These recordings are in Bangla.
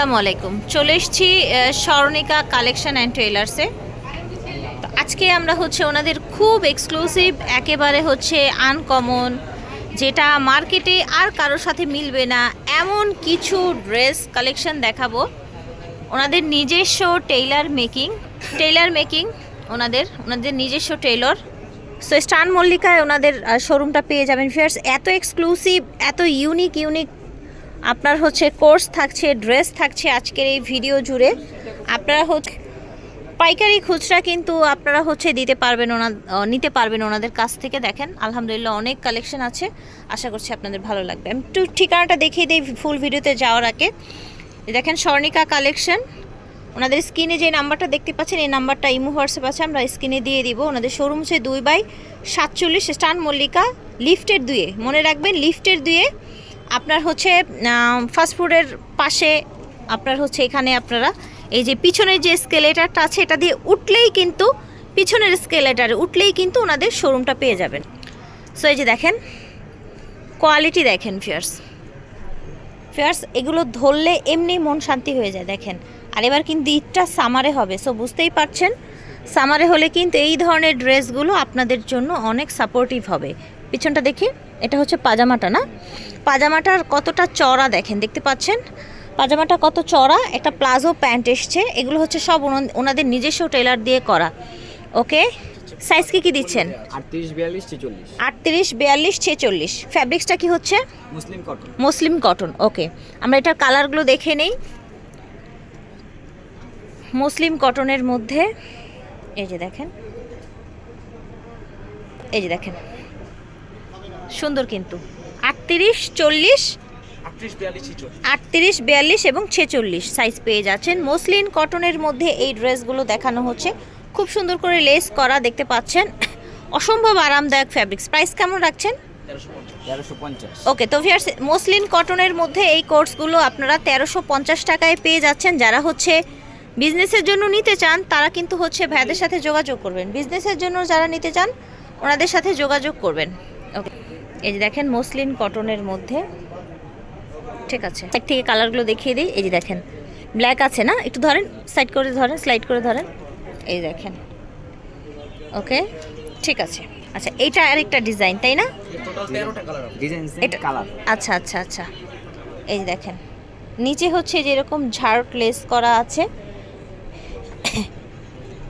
আসসালামু আলাইকুম। চলে এসেছি স্মরণিকা কালেকশন অ্যান্ড টেলার্সে তো আজকে আমরা হচ্ছে ওনাদের খুব এক্সক্লুসিভ একেবারে হচ্ছে আনকমন যেটা মার্কেটে আর কারোর সাথে মিলবে না, এমন কিছু ড্রেস কালেকশন দেখাবো। ওনাদের নিজস্ব টেইলার মেকিং টেইলার মেকিং ওনাদের ওনাদের নিজস্ব টেইলর সো স্টান মল্লিকায় ওনাদের শোরুমটা পেয়ে যাবেন ফিয়ার্স এত এক্সক্লুসিভ এত ইউনিক ইউনিক আপনার হচ্ছে কোর্স থাকছে, ড্রেস থাকছে আজকের এই ভিডিও জুড়ে। আপনারা হচ্ছে পাইকারি খুচরা কিন্তু আপনারা হচ্ছে দিতে পারবেন ওনা নিতে পারবেন ওনাদের কাছ থেকে। দেখেন, আলহামদুলিল্লাহ অনেক কালেকশন আছে। আশা করছি আপনাদের ভালো লাগবে। আমি একটু ঠিকানাটা দেখিয়ে দিই ফুল ভিডিওতে যাওয়ার আগে। দেখেন স্বর্ণিকা কালেকশন ওনাদের স্ক্রিনে যে নাম্বারটা দেখতে পাচ্ছেন, এই নাম্বারটা ইমো, হোয়াটসঅ্যাপ আছে, আমরা স্ক্রিনে দিয়ে দিব। ওনাদের শোরুম হচ্ছে দুই বাই সাতচল্লিশ, স্টান মল্লিকা, লিফটের দুয়ে মনে রাখবেন, লিফটের দুয়ে আপনার হচ্ছে ফাস্টফুডের পাশে আপনার হচ্ছে এখানে আপনারা, এই যে পিছনের যে স্কেলেটারটা আছে, এটা দিয়ে উঠলেই কিন্তু, পিছনের স্কেলেটারে উঠলেই কিন্তু ওনাদের শোরুমটা পেয়ে যাবেন। সো এই যে দেখেন কোয়ালিটি দেখেন ফিয়ার্স ফিয়ার্স এগুলো ধরলে এমনি মন শান্তি হয়ে যায়, দেখেন। আর এবার কিন্তু ঈদটা সামারে হবে সো বুঝতেই পারছেন। সামারে হলে কিন্তু এই ধরনের ড্রেসগুলো আপনাদের জন্য অনেক সাপোর্টিভ হবে। পিছনটা দেখি এটা হচ্ছে পাজামাটা না? পাজামাটার কতটা চড়া দেখেন দেখতে পাচ্ছেন? পাজামাটা কত চড়া একটা প্লাজো প্যান্ট এসছে এগুলো হচ্ছে সব ওনা- ওনাদের নিজস্ব টেলার দিয়ে করা। ওকে? সাইজ কি কি দিচ্ছেন? আটত্রিশ বিয়াল্লিশ ছেচল্লিশ। আটত্রিশ বিয়াল্লিশ ছেচল্লিশ। ফ্যাব্রিক্সটা কি হচ্ছে? Muslin cotton muslin cotton okay. আমরা এটার কালারগুলো দেখে নেই। মুসলিম কটনের মধ্যে এই যে দেখেন। এই যে দেখেন। সুন্দর কিন্তু। আটত্রিশ চল্লিশ আটত্রিশ বিয়াল্লিশ এবং ছেচল্লিশ সাইজ পেয়ে যাচ্ছেন। মসলিন কটনের মধ্যে এই ড্রেসগুলো দেখানো হচ্ছে। খুব সুন্দর করে লেস করা দেখতে পাচ্ছেন। অসম্ভব আরামদায়ক ফ্যাব্রিক্স প্রাইস কেমন রাখছেন? ওকে তো ভিয়ার্স মসলিন কটনের মধ্যে এই কোর্সগুলো আপনারা তেরোশো পঞ্চাশ টাকায় পেয়ে যাচ্ছেন। যারা হচ্ছে বিজনেসের জন্য নিতে চান তারা কিন্তু হচ্ছে ভ্যাদের সাথে যোগাযোগ করবেন। বিজনেসের জন্য যারা নিতে চান ওনাদের সাথে যোগাযোগ করবেন। ওকে এই যে দেখেন মসলিন কটনের মধ্যে। ঠিক আছে। সাইড থেকে কালারগুলো দেখিয়ে দিই। এই যে দেখেন ব্ল্যাক আছে না? একটু ধরেন সাইড করে ধরেন স্লাইড করে ধরেন। এই দেখেন। ওকে? ঠিক আছে। আচ্ছা এইটা আরেকটা ডিজাইন তাই না? এটা কালার। আচ্ছা আচ্ছা আচ্ছা। এই যে দেখেন। নিচে হচ্ছে যেরকম ঝাড় লেস করা আছে।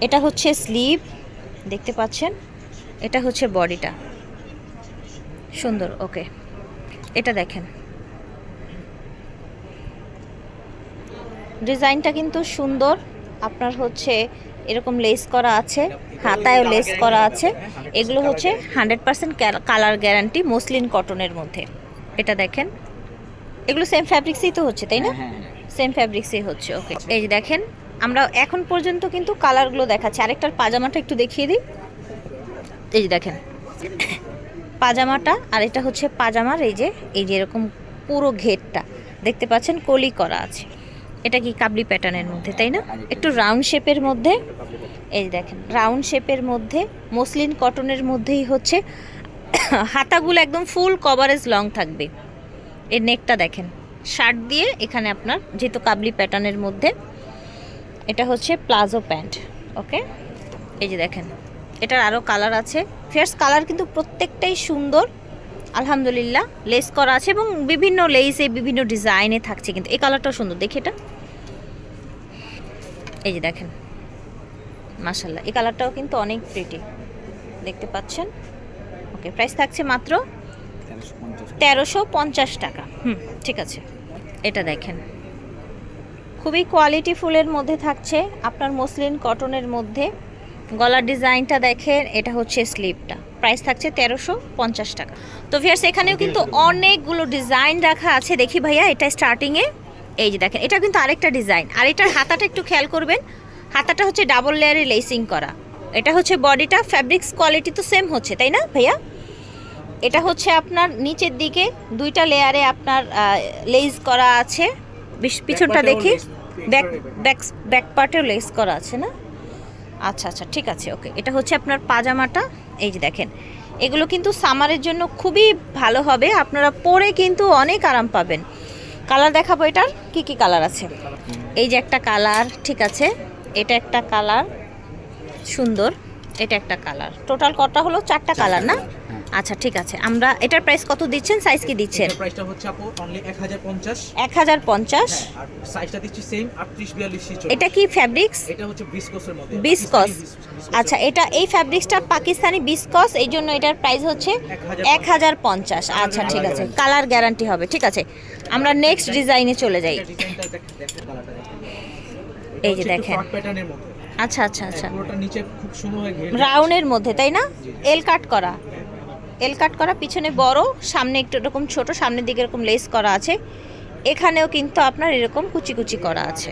এটা হচ্ছে স্লিভ। দেখতে পাচ্ছেন? এটা হচ্ছে বডিটা। সুন্দর ওকে। এটা দেখেন। ডিজাইনটা কিন্তু সুন্দর। আপনার হচ্ছে এরকম লেস করা আছে হাতায়ও লেস করা আছে। এগুলো হচ্ছে hundred percent colour guarantee muslin কটনের মধ্যে। এটা দেখেন। এগুলো সেম ফ্যাব্রিক্সই তো হচ্ছে তাই না? হ্যাঁ সেম ফ্যাব্রিক্সই হচ্ছে ওকে। এই যে দেখেন আমরা এখন পর্যন্ত কিন্তু কালারগুলো দেখাচ্ছি। আরেকটার পাজামাটা একটু দেখিয়ে দিই। এই যে দেখেন। পাজামাটা আর এটা হচ্ছে পাজামার এই যে এই যে এরকম পুরো ঘেরটা। দেখতে পাচ্ছেন কলি করা আছে। এটা কি কাবলি প্যাটার্নের মধ্যে, তাই না? একটু রাউন্ড শেপের মধ্যে, এই দেখেন, রাউন্ড শেপের মধ্যে, মসলিন কটনের মধ্যেই হচ্ছে, হাতাগুলো একদম ফুল কভারেজ লং থাকবে। এর নেকটা দেখেন, শার্ট দিয়ে এখানে আপনার যেহেতু কাবলি প্যাটার্নের মধ্যে, এটা হচ্ছে প্লাজো প্যান্ট, ওকে? এই যে দেখেন এটার আরও কালার আছে। ফেয়ার্স কালার কিন্তু প্রত্যেকটাই সুন্দর। আলহামদুলিল্লাহ লেস করা আছে এবং বিভিন্ন লেসে বিভিন্ন ডিজাইনে থাকছে কিন্তু। এই কালারটাও সুন্দর, দেখি এটা। এই যে দেখেন মাশাল্লাহ এই কালারটাও কিন্তু অনেক প্রিটি দেখতে পাচ্ছেন? ওকে প্রাইস থাকছে মাত্র তেরোশো পঞ্চাশ টাকা। হুম, ঠিক আছে। এটা দেখেন। খুবই কোয়ালিটি ফুলের মধ্যে থাকছে। আপনার মসলিন কটনের মধ্যে। গলার ডিজাইনটা দেখেন এটা হচ্ছে স্লিপটা। প্রাইস থাকছে তেরোশো পঞ্চাশ টাকা। তো ভিয়ার্স এখানেও কিন্তু অনেকগুলো ডিজাইন রাখা আছে। দেখি ভাইয়া এটা স্টার্টিংয়ে এই যে দেখেন এটা কিন্তু আরেকটা ডিজাইন। আর এটার হাতাটা একটু খেয়াল করবেন হাতাটা হচ্ছে ডাবল লেয়ারে লেসিং করা। এটা হচ্ছে বডিটা ফ্যাব্রিক্স কোয়ালিটি তো সেম হচ্ছে তাই না ভাইয়া? এটা হচ্ছে আপনার নিচের দিকে দুইটা লেয়ারে আপনার লেস করা আছে। পিছনটা দেখি। ব্যাক। ব্যাক ব্যাক পার্টেও লেস করা আছে না? আচ্ছা আচ্ছা ঠিক আছে ওকে। এটা হচ্ছে আপনার পাজামাটা। এই যে দেখেন এগুলো কিন্তু সামারের জন্য খুবই ভালো হবে। আপনারা পরে কিন্তু অনেক আরাম পাবেন। কালার দেখাবো এটার কি কি কালার আছে? এই যে একটা কালার ঠিক আছে এটা একটা কালার সুন্দর এটা একটা কালার। টোটাল কটা হলো? চারটা কালার না। আচ্ছা ঠিক আছে। আমরা এটার প্রাইস কত দিচ্ছেন? সাইজ কি দিচ্ছেন? প্রাইসটা হচ্ছে আপু অনলি এক হাজার পঞ্চাশ। এক হাজার পঞ্চাশ? আর সাইজটা দিচ্ছি সেম আটত্রিশ বিয়াল্লিশ এটা কি ফ্যাব্রিক্স এটা হচ্ছে বিসকোসের মধ্যে। বিসকস আচ্ছা এটা এই ফ্যাব্রিক্সটা পাকিস্তানি বিসকস এই জন্য এটার প্রাইস হচ্ছে এক হাজার পঞ্চাশ। আচ্ছা ঠিক আছে। কালার গ্যারান্টি হবে ঠিক আছে। আমরা নেক্সট ডিজাইনে চলে যাই। এই যে দেখেন। আচ্ছা আচ্ছা আচ্ছা। পুরোটা নিচে খুব সুন্দর হয়ে রাউন্ডের মধ্যে তাই না? এল কাট করা। এল কাট করা পিছনে বড় সামনে একটু এরকম ছোট সামনের দিকে এরকম লেস করা আছে। এখানেও কিন্তু আপনার এরকম কুচি কুচি করা আছে।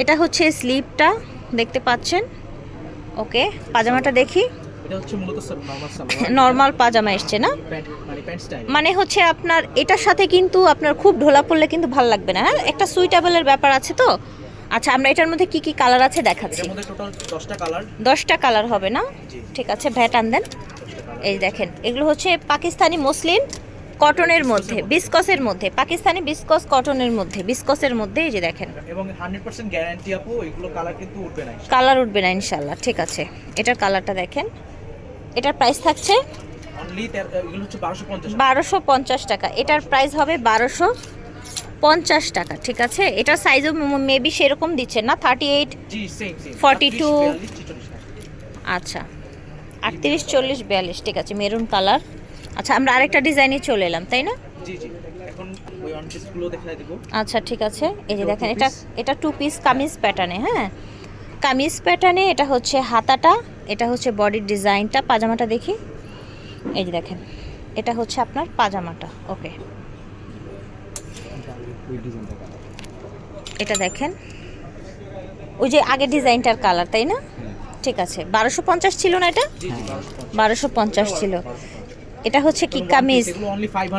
এটা হচ্ছে স্লিপটা দেখতে পাচ্ছেন? ওকে পাজামাটা দেখি। নরমাল পাজামা এসছে না? মানে মানে হচ্ছে আপনার এটার সাথে কিন্তু আপনার খুব ঢোলা পড়লে কিন্তু ভালো লাগবে না হ্যাঁ? একটা সুইটেবলের ব্যাপার আছে তো? আচ্ছা আমরা এটার মধ্যে কি কি কালার আছে দেখাচ্ছি? দশটা কালার হবে না? ঠিক আছে ভ্যাট আন দেন এই দেখেন এগুলো হচ্ছে পাকিস্তানি মুসলিম কটনের মধ্যে বিসকসের মধ্যে পাকিস্তানি বিসকস কটনের মধ্যে বিসকসের মধ্যে এই যে দেখেন। এবং হান্ড্রেড পার্সেন্ট গ্যারান্টি আপু এগুলো কালার কিন্তু উঠবে না কালার উঠবে না ইনশাল্লাহ ঠিক আছে। এটার কালারটা দেখেন। এটার প্রাইস থাকছে অনলি এগুলো হচ্ছে বারোশো পঞ্চাশ টাকা। এটার প্রাইস হবে বারোশো পঞ্চাশ টাকা ঠিক আছে? এটার সাইজও মেবি সেরকম দিচ্ছে না থার্টি এইট সেম 42 আচ্ছা। আটত্রিশ চল্লিশ বিয়াল্লিশ ঠিক আছে মেরুন কালার। আচ্ছা আমরা আরেকটা ডিজাইনে চলে এলাম তাই না? আচ্ছা ঠিক আছে এই যে দেখেন এটা এটা টু পিস কামিজ প্যাটার্নে হ্যাঁ? কামিজ প্যাটার্নে এটা হচ্ছে হাতাটা এটা হচ্ছে বডির ডিজাইনটা পাজামাটা দেখি। এই যে দেখেন এটা হচ্ছে আপনার পাজামাটা ওকে। এটা দেখেন ওই যে আগের ডিজাইনটার কালার তাই না? ঠিক আছে বারোশো পঞ্চাশ ছিল না এটা? বারোশো পঞ্চাশ। ছিল। এটা হচ্ছে কি কামিজ?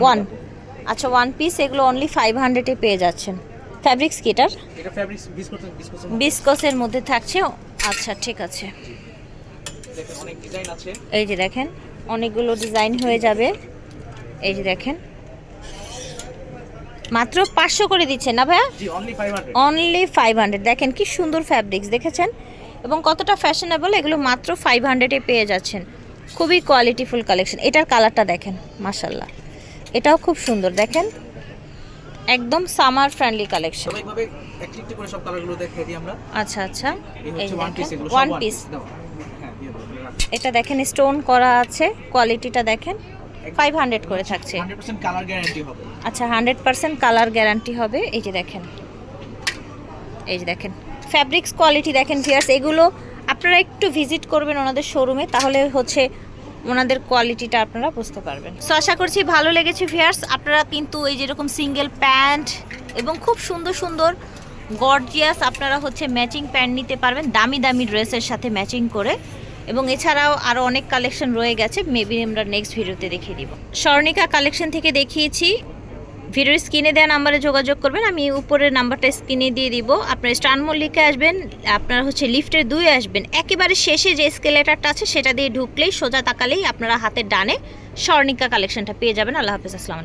ওয়ান আচ্ছা ওয়ান পিস এগুলো অনলি ফাইভ হান্ড্রেডে পেয়ে যাচ্ছেন। ফ্যাব্রিক্স কি এটার? বিসকসের মধ্যে। থাকছে। আচ্ছা ঠিক আছে। এই যে দেখেন অনেকগুলো ডিজাইন হয়ে যাবে। এই যে দেখেন। মাত্র পাঁচশো করে দিচ্ছেন না ভাইয়া? অনলি ফাইভ হান্ড্রেড দেখেন কি সুন্দর ফ্যাব্রিক্স দেখেছেন? এবং কতটা ফ্যাশনেবল এগুলো মাত্র ফাইভ হান্ড্রেডে পেয়ে যাচ্ছেন। খুবই কোয়ালিটিফুল কালেকশন এটার কালারটা দেখেন মাসাল্লাহ এটাও খুব সুন্দর দেখেন। একদম সামার ফ্রেন্ডলি কালেকশন আচ্ছা আচ্ছা। ওয়ান পিস পিস হ্যাঁ দেবো এটা দেখেন স্টোন করা আছে। কোয়ালিটিটা দেখেন ফাইভ হান্ড্রেড করে থাকছে। আচ্ছা হান্ড্রেড পার্সেন্ট কালার গ্যারান্টি হবে। এই যে দেখেন এই যে দেখেন ফ্যাব্রিক্স কোয়ালিটি দেখেন ভিয়ার্স এগুলো আপনারা একটু ভিজিট করবেন ওনাদের শোরুমে তাহলে হচ্ছে ওনাদের কোয়ালিটিটা আপনারা বুঝতে পারবেন। সো আশা করছি ভালো লেগেছে ভিয়ার্স আপনারা কিন্তু এই যেরকম সিঙ্গেল প্যান্ট এবং খুব সুন্দর সুন্দর গর্জিয়াস আপনারা হচ্ছে ম্যাচিং প্যান্ট নিতে পারবেন, দামি দামি ড্রেসের সাথে ম্যাচিং করে এবং এছাড়াও আরও অনেক কালেকশন রয়ে গেছে মেবি আমরা নেক্সট ভিডিওতে দেখিয়ে দিব। স্বর্ণিকা কালেকশন থেকে দেখিয়েছি ভিডিওর স্ক্রিনে দেওয়া নাম্বারে যোগাযোগ করবেন, আমি উপরের নাম্বারটা স্ক্রিনে দিয়ে দিব। আপনার স্টান মল্লিকে আসবেন, আপনার হচ্ছে লিফটের দুই আসবেন। একেবারে শেষে যে স্কেলেটারটা আছে, সেটা দিয়ে ঢুকলেই সোজা তাকালেই আপনারা হাতের ডানে স্বর্ণিকা কালেকশনটা পেয়ে যাবেন। আল্লাহ হাফিজ, আসসালাম